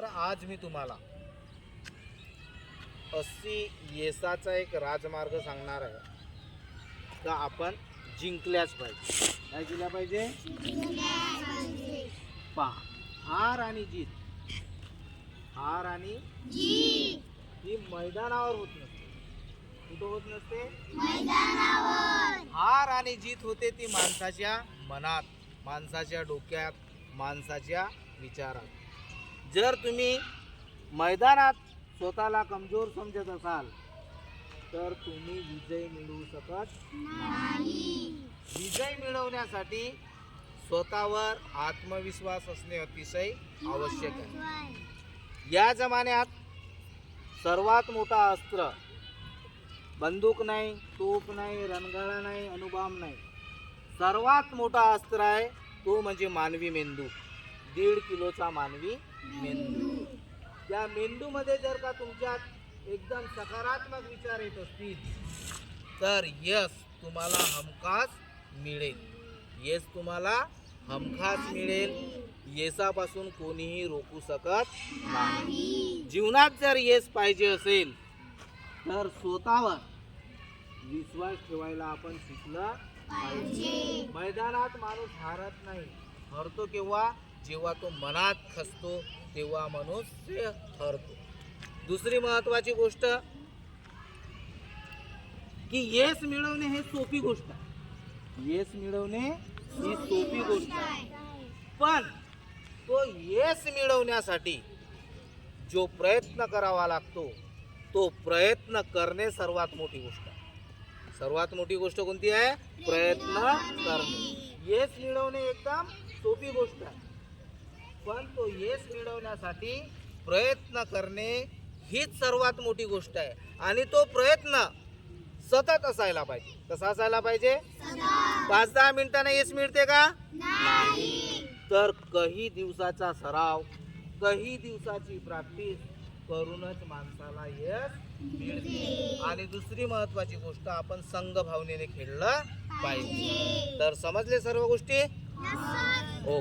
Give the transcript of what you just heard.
तर आज मी तुम्हाला अस्सी येसाचा एक राजमार्ग सांगणार आहे. का आपण जिंकल्याच पाहिजे. काय केल्या पाहिजे? पहा हार आणि जीत. हार आणि ही मैदानावर होत नसते. कुठं होत नसते? हार आणि जीत होते ती माणसाच्या मनात माणसाच्या डोक्यात माणसाच्या विचारात. जर तुम्ही मैदानात स्वतःला कमजोर समजत असाल तर तुम्ही विजय मिळवू शकत विजय मिळवण्यासाठी स्वतःवर आत्मविश्वास असणे अतिशय आवश्यक आहे. या जमान्यात सर्वात मोठा अस्त्र बंदूक नाही तोफ नाही रणगाडा नाही अणुबाम नाही. सर्वात मोठा अस्त्र आहे तो म्हणजे मानवी मेंदू. दीड किलोचा मानवी मेंदू. त्या मेंदूमध्ये जर का तुमच्यात एकदम सकारात्मक विचार येत असतील तर यश तुम्हाला हमखास मिळेल. यश तुम्हाला हमखास मिळेल. येसापासून कोणीही रोखू शकत नाही. जीवनात जर येस पाहिजे असेल तर स्वतःवर विश्वास ठेवायला आपण शिकलं पाहिजे. मैदानात माणूस हारत नाही. हरतो केव्हा? जेव्हा तो मनात खसतो. तेव्हा मनुष्य ठरतो. दुसरी महत्वाची गोष्ट की यश मिळवणे हे सोपी गोष्ट आहे. यश मिळवणे ही सोपी गोष्ट आहे. पण तो यश मिळवण्यासाठी जो प्रयत्न करावा लागतो तो प्रयत्न करणे सर्वात मोठी गोष्ट आहे. सर्वात मोठी गोष्ट कोणती आहे? प्रयत्न करणे. यश मिळवणे एकदम सोपी गोष्ट आहे. पण तो यश मिळवण्यासाठी प्रयत्न करणे हीच सर्वात मोठी गोष्ट आहे. आणि तो प्रयत्न सतत असायला पाहिजे. कसा असायला पाहिजे? पाच दहा मिनिटाने यश मिळते का? तर काही दिवसाचा सराव काही दिवसाची प्रॅक्टिस करूनच माणसाला यश मिळते. आणि दुसरी महत्वाची गोष्ट आपण संघ भावनेने खेळलं पाहिजे. तर समजले सर्व गोष्टी?